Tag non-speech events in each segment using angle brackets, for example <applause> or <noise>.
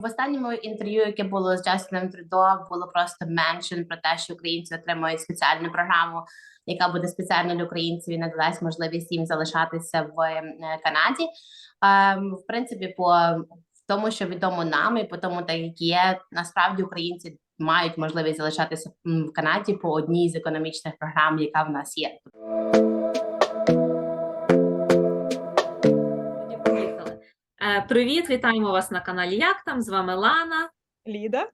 В останньому інтерв'ю, яке було з Джастіном Трюдо, було просто меншин про те, що українці отримують спеціальну програму, яка буде спеціально для українців і надасть можливість їм залишатися в е, Канаді. Ем, в принципі, по тому, що відомо нам, і по тому, так як є, насправді українці мають можливість залишатися в Канаді по одній з економічних програм, яка в нас є. Привіт, вітаємо вас на каналі Як там? З вами Лана. Ліда.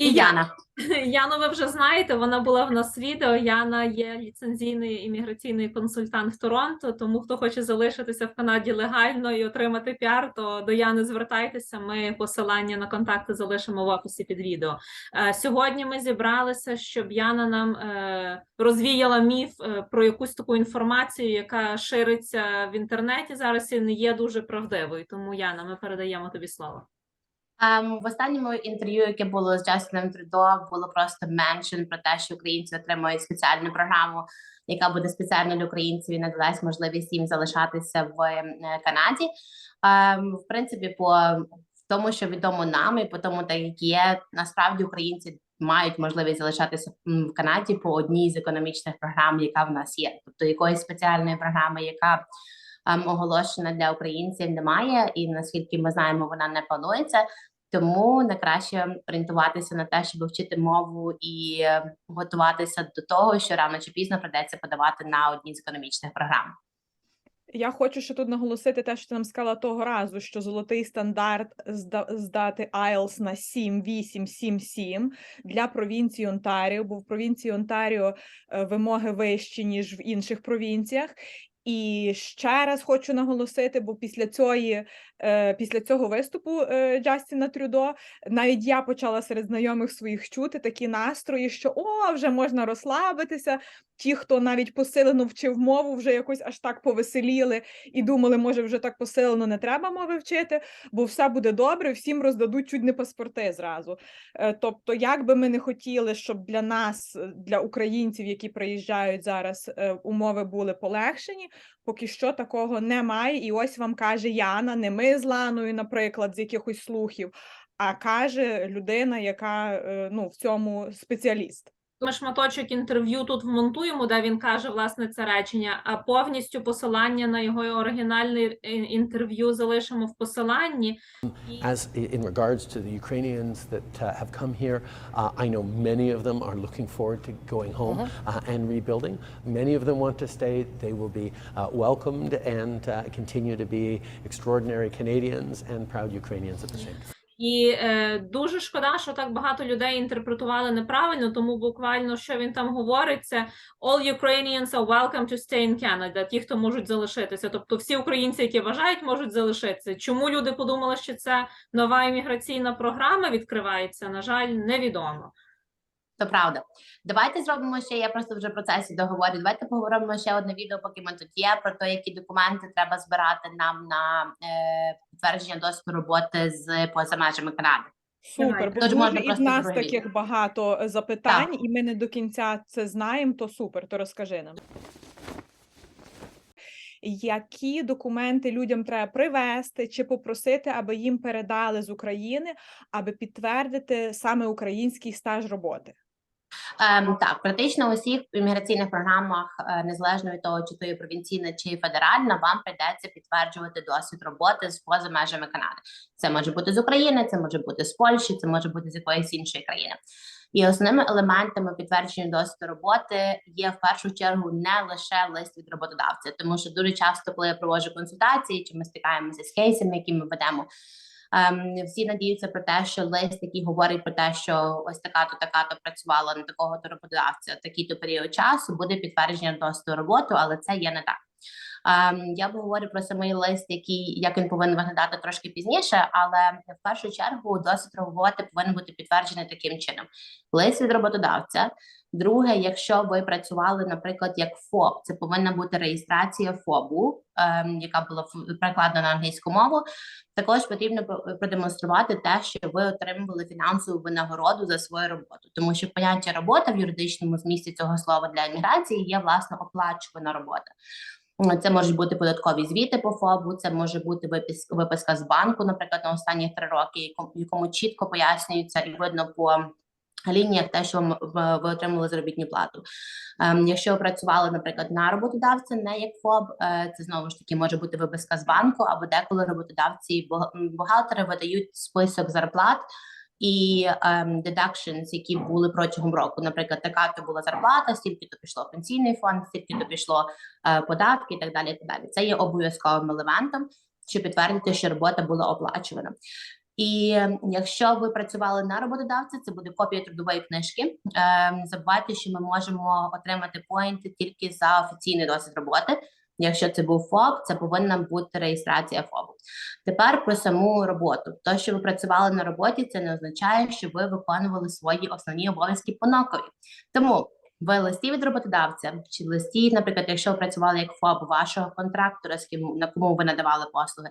І Яна. <laughs> Яну ви вже знаєте, вона була в нас відео. Яна є ліцензійний імміграційний консультант в Торонто. Тому хто хоче залишитися в Канаді легально і отримати піар, то до Яни звертайтеся. Ми посилання на контакти залишимо в описі під відео. Е, Сьогодні ми зібралися, щоб Яна нам е, розвіяла міф е, про якусь таку інформацію, яка шириться в інтернеті зараз і не є дуже правдивою. Тому Яна, ми передаємо тобі слово. Ем, в останньому інтерв'ю, яке було з Джастіном Трюдо, було просто меншин про те, що українці отримують спеціальну програму, яка буде спеціально для українців і надасть можливість їм залишатися в е, Канаді. Ем, в принципі, по тому, що відомо нам, і по тому, так як є, насправді українці мають можливість залишатися в Канаді по одній з економічних програм, яка в нас є, тобто якоїсь спеціальної програми, яка ем, оголошена для українців, немає, і наскільки ми знаємо, вона не планується. Тому найкраще орієнтуватися на те, щоб вчити мову і готуватися до того, що рано чи пізно придеться подавати на одній з економічних програм. Я хочу ще тут наголосити те, що ти нам сказала того разу, що золотий стандарт зда- здати IELTS на 7, 8, 7, 7 для провінції Онтаріо, бо в провінції Онтаріо е, вимоги вищі, ніж в інших провінціях. І ще раз хочу наголосити, бо після цієї, після цього виступу е, Джастіна Трюдо навіть я почала серед знайомих своїх чути такі настрої, що о, вже можна розслабитися. Ті, хто навіть посилено вчив мову, вже якось аж так повеселіли і думали, може, вже так посилено не треба мови вчити, бо все буде добре, всім роздадуть чуть не паспорти зразу. Е, Тобто, як би ми не хотіли, щоб для нас, е, для українців, які приїжджають зараз, е, умови були полегшені, поки що такого немає. І ось вам каже Яна, не ми з Ланою, наприклад, з якихось слухів, а каже людина, яка е, ну, в цьому спеціаліст. Ми шматочок інтерв'ю тут вмонтуємо, де він каже власне це речення. А повністю посилання на його оригінальне е, інтерв'ю залишимо в посиланні. As in regards to the Ukrainians that uh, have come here, uh, I know many of them are looking forward to going home uh, and rebuilding. Many of them want to stay. They will be uh, welcomed and uh, continue to be extraordinary Canadians and proud Ukrainians at the same time. І е, дуже шкода, що так багато людей інтерпретували неправильно, тому буквально що він там говорить, це all Ukrainians are welcome to stay in Canada, ті, хто можуть залишитися. Тобто всі українці, які вважають, можуть залишитися. Чому люди подумали, що це нова імміграційна програма відкривається? На жаль, невідомо. То правда. Давайте зробимо ще. Я просто вже в процесі договорю. Давайте поговоримо ще одне відео, поки ми тут є, про те, які документи треба збирати нам на е, підтвердження досвіду роботи з поза межами Канади. Супер, бо Тож дуже можна і в просто нас таких відео. багато е, запитань, і ми не до кінця це знаємо, то супер, то розкажи нам. Які документи людям треба привезти чи попросити, аби їм передали з України, аби підтвердити саме український стаж роботи? Ем, так, практично у всіх імміграційних програмах, е, незалежно від того, чи то є провінційна чи федеральна, вам прийдеться підтверджувати досвід роботи з поза межами Канади. Це може бути з України, це може бути з Польщі, це може бути з якоїсь іншої країни. І основними елементами підтвердження досвіду роботи є в першу чергу не лише лист від роботодавця, тому що дуже часто, коли я проводжу консультації, чи ми стикаємося з кейсами, які ми ведемо. Ем, всі надіються про те, що лист, який говорить про те, що ось така то така то працювала на такого то роботодавця такий то період часу, буде підтвердження досвіду роботи, але це є не так. Ем, я поговорю про самий лист, який як він повинен виглядати трошки пізніше, але в першу чергу досвід роботи повинен бути підтверджений таким чином: лист від роботодавця. Друге, якщо ви працювали, наприклад, як ФОП, це повинна бути реєстрація ФОБу, ем, яка була перекладена на англійську мову. Також потрібно про- продемонструвати те, що ви отримували фінансову винагороду за свою роботу, тому що поняття робота в юридичному змісті цього слова для імміграції є власне оплачувана робота. Це можуть бути податкові звіти по ФОБу, це може бути випис- виписка з банку, наприклад, на останні три роки, якому чітко пояснюється і видно по лініях те, що ви отримали заробітну плату. Ем, Якщо ви працювали, наприклад, на роботодавця, не як ФОБ, е, це знову ж таки може бути виписка з банку, або деколи роботодавці і бухгалтери видають список зарплат. І ем, deductions, які були протягом року, наприклад, така то була зарплата, стільки то пішло пенсійний фонд, стільки то пішло е, податки і так далі. і Так далі. Це є обов'язковим елементом, щоб підтвердити, що робота була оплачувана. І якщо ви працювали на роботодавця, це буде копія трудової книжки. Е, не забувайте, що ми можемо отримати поінти тільки за офіційний досвід роботи. Якщо це був ФОП, це повинна бути реєстрація ФОПу. Тепер про саму роботу. То, що ви працювали на роботі, це не означає, що ви виконували свої основні обов'язки по нокові. Тому в листі від роботодавця чи листі, наприклад, якщо ви працювали як ФОП вашого контрактора, з ким на кому ви надавали послуги,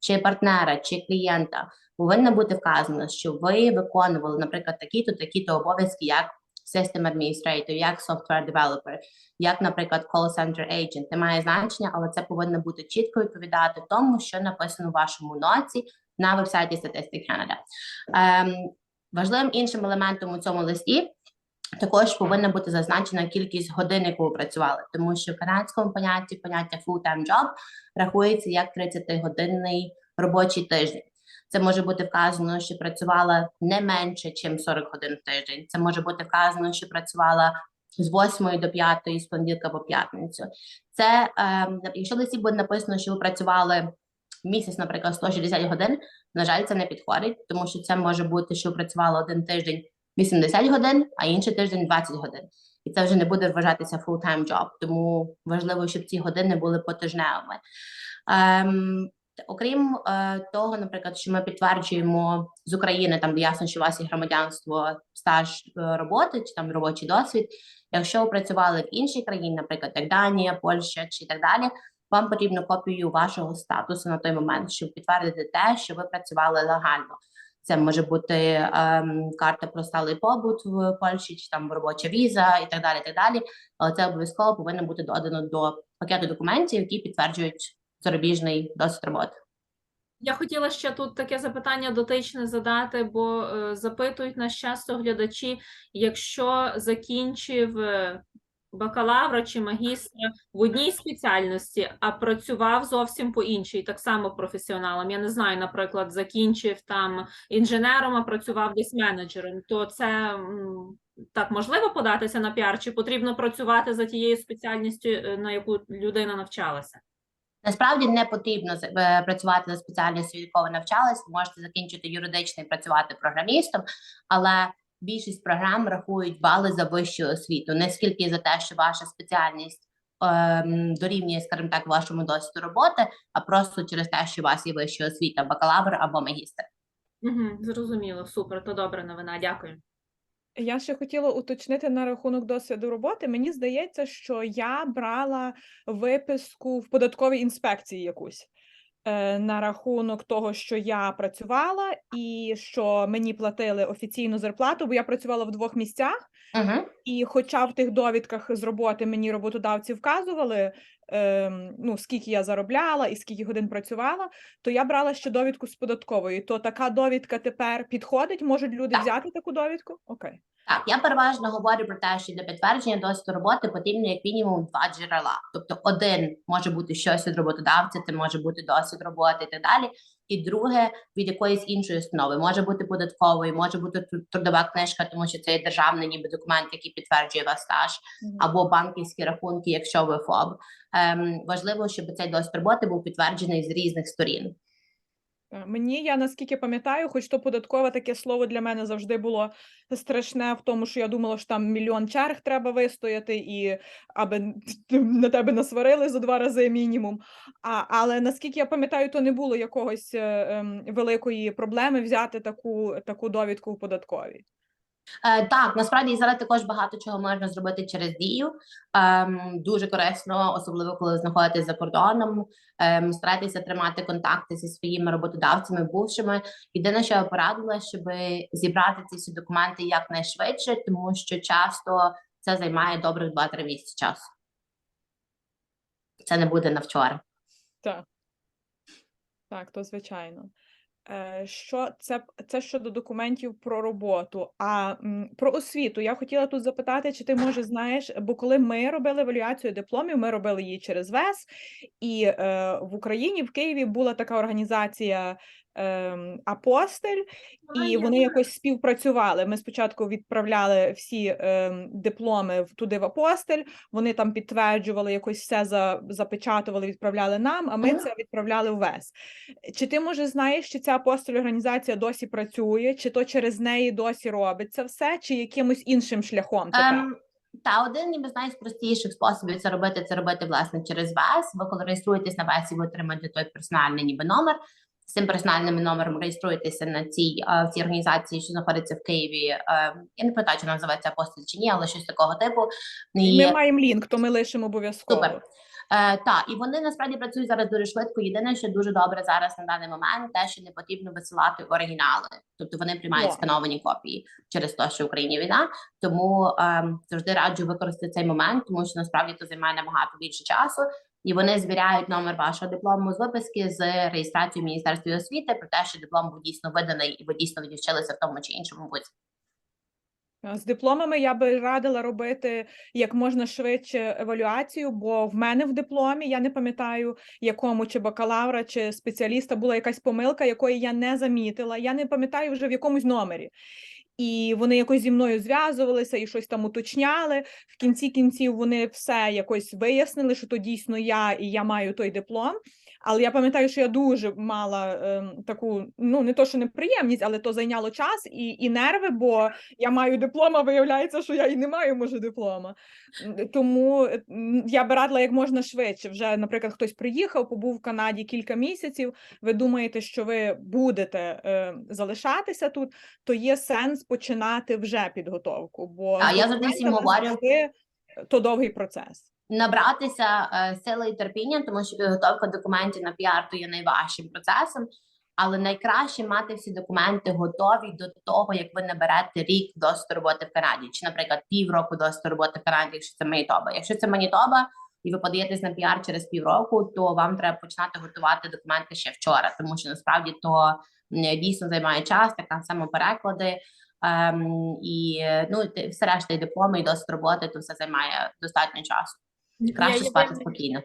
чи партнера, чи клієнта, повинно бути вказано, що ви виконували, наприклад, такі-то, такі-то обов'язки, як System Administrator, як Software Developer, як, наприклад, Call Center Agent. Не має значення, але це повинно бути чітко відповідати тому, що написано в вашому ноці на вебсайті Statistics Canada. Ем, важливим іншим елементом у цьому листі також повинна бути зазначена кількість годин, яку ви працювали, тому що в канадському понятті поняття full-time job рахується як 30-годинний робочий тиждень. Це може бути вказано, що працювала не менше, ніж 40 годин в тиждень. Це може бути вказано, що працювала з 8 до 5, з понеділка по п'ятницю. Це ем, якщо в листі буде написано, що ви працювали місяць, наприклад, 160 годин. На жаль, це не підходить, тому що це може бути, що ви працювали один тиждень 80 годин, а інший тиждень 20 годин. І це вже не буде вважатися full-time job, тому важливо, щоб ці години були потижневими. Ем, окрім е, того, наприклад, що ми підтверджуємо з України, там де ясно, що у вас є громадянство, стаж е, роботи чи там робочий досвід. Якщо ви працювали в іншій країні, наприклад, як Данія, Польща чи так далі, вам потрібно копію вашого статусу на той момент, щоб підтвердити те, що ви працювали легально. Це може бути ем, карта про сталий побут в Польщі, чи там робоча віза і так далі. так далі. Але це обов'язково повинно бути додано до пакету документів, які підтверджують зарубіжний досвід роботи. Я хотіла ще тут таке запитання дотичне задати, бо е, запитують нас часто глядачі, якщо закінчив е, бакалавра чи магістра в одній спеціальності, а працював зовсім по іншій, так само професіоналом. Я не знаю, наприклад, закінчив там інженером, а працював десь менеджером, то це так можливо податися на піар, чи потрібно працювати за тією спеціальністю, е, на яку людина навчалася? Насправді не потрібно е, працювати за спеціальністю, в якої ви навчались. Ви можете закінчити юридичний, працювати програмістом, але більшість програм рахують бали за вищу освіту, не скільки за те, що ваша спеціальність ем, дорівнює, скажімо так, вашому досвіду роботи, а просто через те, що у вас є вища освіта, бакалавр або магістр. Угу, зрозуміло, супер, то добра новина, дякую. Я ще хотіла уточнити на рахунок досвіду роботи. Мені здається, що я брала виписку в податковій інспекції якусь на рахунок того, що я працювала, і що мені платили офіційну зарплату, бо я працювала в двох місцях. Угу. І хоча в тих довідках з роботи мені роботодавці вказували, ем, ну, скільки я заробляла і скільки годин працювала, то я брала ще довідку з податкової. То така довідка тепер підходить? Можуть люди Так. взяти таку довідку? Окей. Так, я переважно говорю про те, що для підтвердження досвіду роботи потрібно як мінімум два джерела. Тобто, один може бути щось від роботодавця, це може бути досвід роботи і так далі. І друге від якоїсь іншої установи може бути податковою, може бути тру- трудова книжка, тому що це є державний ніби документ, який підтверджує ваш стаж, Мгм. або банківські рахунки, якщо ви ФОБ. Ем, важливо, щоб цей досвід роботи був підтверджений з різних сторін. Е, Мені, я наскільки пам'ятаю, хоч то податкове таке слово для мене завжди було страшне в тому, що я думала, що там мільйон черг треба вистояти, і аби на тебе насварили за два рази мінімум. А, але наскільки я пам'ятаю, то не було якогось е, е, великої проблеми взяти таку, таку довідку в податковій. Е, так, насправді зараз також багато чого можна зробити через дію. Ем, дуже корисно, особливо коли ви знаходитесь за кордоном. Ем, старайтеся тримати контакти зі своїми роботодавцями, бувшими. Єдине, що я порадила, щоб зібрати ці всі документи якнайшвидше, тому що часто це займає добрих 2-3 місяці часу. Це не буде на вчора. Так. Так, то звичайно. Е, Що це, це щодо документів про роботу. А про освіту я хотіла тут запитати, чи ти може знаєш, бо коли ми робили евалюацію дипломів, ми робили її через ВЕС, і е, в Україні, в Києві була така організація Апостель, і вони якось співпрацювали. Ми спочатку відправляли всі ем, дипломи туди в Апостель, вони там підтверджували, якось все за, запечатували, відправляли нам, а ми це відправляли в ВЕС. Чи ти може знаєш, чи ця апостоль організація досі працює, чи то через неї досі робиться все, чи якимось іншим шляхом тепер? Ем, та один ніби знає з простіших способів це робити, це робити власне через вас. Ви коли реєструєтесь на вас, ви отримаєте той персональний ніби номер. З цим персональним номером реєструєтеся на цій е, в цій організації, що знаходиться в Києві. Е, я не пам'ятаю, чи вона називається апостоль чи ні, але щось такого типу. І Ми маємо лінк, то ми лишимо обов'язково. Супер. Е, та, і вони насправді працюють зараз дуже швидко. Єдине, що дуже добре зараз на даний момент, те, що не потрібно висилати оригінали, тобто вони приймають О. скановані копії через те, що в Україні війна. Тому ем, завжди раджу використати цей момент, тому що насправді це займає набагато більше часу. І вони звіряють номер вашого диплому з виписки з реєстрацією в Міністерстві освіти про те, що диплом був дійсно виданий і ви дійсно відвчилися в тому чи іншому вузі. З дипломами я би радила робити як можна швидше евалюацію, бо в мене в дипломі я не пам'ятаю, якому чи бакалавра, чи спеціаліста була якась помилка, якої я не замітила. Я не пам'ятаю вже в якомусь номері. І вони якось зі мною зв'язувалися і щось там уточняли. В кінці кінців вони все якось вияснили, що то дійсно я, і я маю той диплом. Але я пам'ятаю, що я дуже мала ем, таку, ну не то, що неприємність, але то зайняло час і, і нерви, бо я маю диплом, а виявляється, що я і не маю, може, диплома. Тому е, я би радила як можна швидше. Вже, наприклад, хтось приїхав, побув в Канаді кілька місяців. Ви думаєте, що ви будете е, залишатися тут, то є сенс починати вже підготовку. Бо А я завжди всім говорю- то довгий процес. Набратися е, сили і терпіння, тому що підготовка документів на піар то є найважчим процесом. Але найкраще мати всі документи готові до того, як ви наберете рік досвіду роботи в Канаді, чи, наприклад, півроку досвіду роботи в Канаді, якщо це Манітоба. Якщо це Манітоба, і ви подаєтесь на піар через півроку, то вам треба починати готувати документи ще вчора, тому що насправді то дійсно займає час, так само переклади. Ем, і ну і все решта і дипломи, і досвід роботи, то все займає достатньо часу. Краще Я спати єдине- спокійно.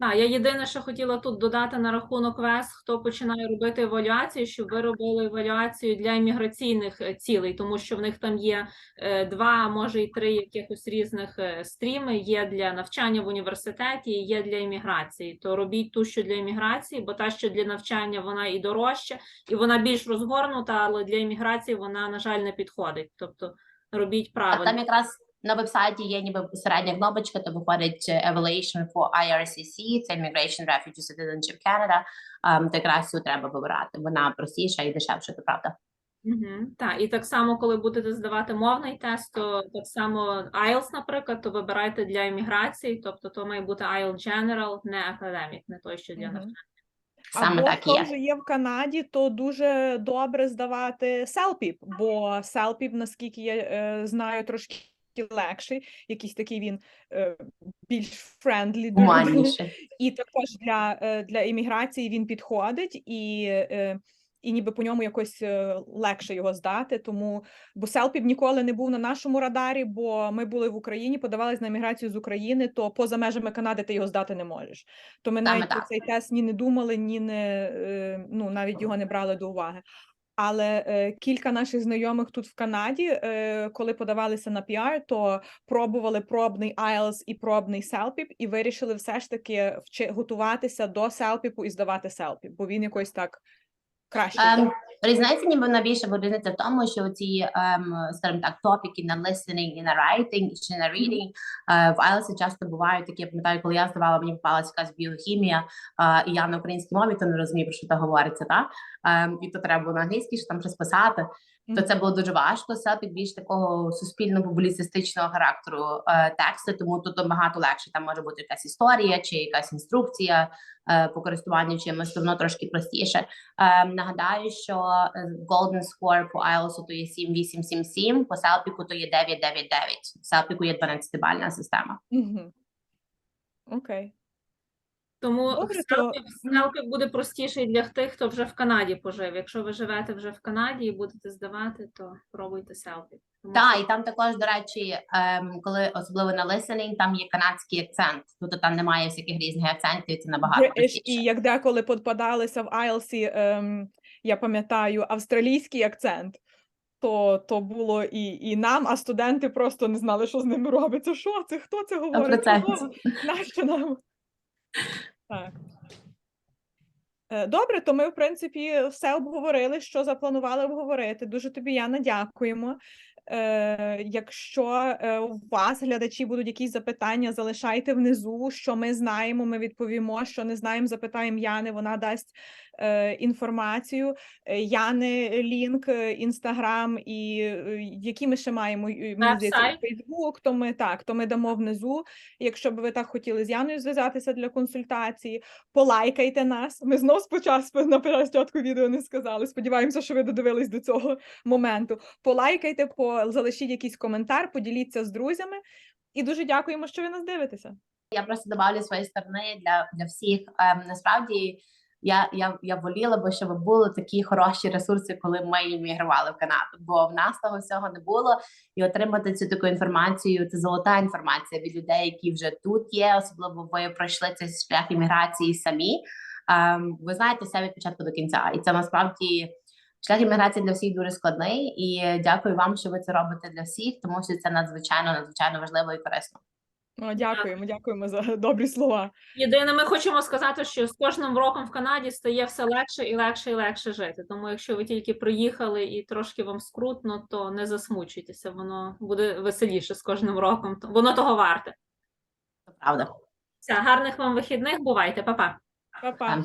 Так, я єдине, що хотіла тут додати на рахунок ВЕС, хто починає робити евалюацію, щоб ви робили евалюацію для імміграційних е, цілей, тому що в них там є е, два, а може і три якихось різних е, стріми. Є для навчання в університеті, є для імміграції. То робіть ту, що для імміграції, бо та, що для навчання, вона і дорожча, і вона більш розгорнута, але для імміграції вона, на жаль, не підходить. Тобто робіть А правильно. там якраз на вебсайті є ніби середня кнопочка, то виходить е, Evaluation for IRCC, це Immigration Refugee Citizenship Canada. Ем, то якраз цю треба вибирати. Вона простіша і дешевша, то правда. Угу, так, і так само, коли будете здавати мовний тест, то так само IELTS, наприклад, то вибирайте для імміграції, тобто то має бути IELTS General, не Academic, не той, що для Мгм. навчання. Саме Або так хто є. вже є в Канаді, то дуже добре здавати селпіп, бо селпіп, наскільки я е, знаю, трошки легший, якийсь такий він е, більш френдлі. І також для, е, для імміграції він підходить і. е, І ніби по ньому якось легше його здати, тому бо селпіп ніколи не був на нашому радарі, бо ми були в Україні, подавались на імміграцію з України, то поза межами Канади ти його здати не можеш. То ми навіть про цей тест ні не думали, ні не ну навіть його не брали до уваги. Але е, кілька наших знайомих тут в Канаді, е, коли подавалися на піар, то пробували пробний IELTS і пробний селпіп, і вирішили все ж таки вчи, готуватися до селпіпу і здавати селпіп, бо він якось так краще. Ем, різниця ніби найбільше різниця в тому, що ці, ем, скажімо так, топіки на listening і на writing, чи на reading, е, в IELTS часто бувають такі, я пам'ятаю, коли я здавала, мені попалася якась біохімія, е, і я на українській мові, то не розумію, про що то говориться, так? Ем, і то треба було на англійській, що там щось писати. то це було дуже важко. Селфі більш такого суспільно-публіцистичного характеру е, тексту, тому тут набагато легше. Там може бути якась історія чи якась інструкція по користуванню чимось, то воно трошки простіше. Е, нагадаю, що е, golden score по IELTS то є 7-8-7-7, по селпіку то є 9-9-9. В селпіку є 12-бальна система. Окей. Тому селфі буде простіше для тих, хто вже в Канаді пожив. Якщо ви живете вже в Канаді і будете здавати, то пробуйте селфі. Так, і там також, до речі, ем, коли особливо на listening, там є канадський акцент. Тобто там немає всяких різних акцентів, це набагато простіше. і як деколи попадалися в IELTS, ем, я пам'ятаю, австралійський акцент. То, то було і, і нам, а студенти просто не знали, що з ними робиться. Що це? Хто це говорить? Нащо нам? Так. Е, Добре, то ми, в принципі, все обговорили, що запланували обговорити. Дуже тобі, Яна, дякуємо. Е, якщо е, у вас, глядачі, будуть якісь запитання, залишайте внизу, що ми знаємо, ми відповімо. Що не знаємо, запитаємо Яни, вона дасть е, інформацію. Е, Яни лінк, інстаграм і е, які ми ще маємо. Фейсбук, то ми так, то ми дамо внизу. Якщо б ви так хотіли з Яною зв'язатися для консультації, полайкайте нас. Ми знов спочатку на початку відео не сказали. Сподіваємося, що ви додивились до цього моменту. Полайкайте, по залишіть якийсь коментар, поділіться з друзями. І дуже дякуємо, що ви нас дивитеся. Я просто добавлю своєї сторони для, для всіх. Ем, насправді я, я, я воліла би, щоб були такі хороші ресурси, коли ми іммігрували в Канаду. Бо в нас того всього не було. І отримати цю таку інформацію це золота інформація від людей, які вже тут є. Особливо ви пройшли цей шлях імміграції самі. Ем, ви знаєте все від початку до кінця, і це насправді. Шлях імміграції для всіх дуже складний, і дякую вам, що ви це робите для всіх, тому що це надзвичайно надзвичайно важливо і корисно. О, дякуємо, дякуємо за <laughs> добрі слова. Єдине, ми хочемо сказати, що з кожним роком в Канаді стає все легше і легше і легше жити. Тому, якщо ви тільки приїхали і трошки вам скрутно, то не засмучуйтеся, воно буде веселіше з кожним роком. то- Воно того варте. Це правда. Все, гарних вам вихідних. Бувайте, па-па. Па-па.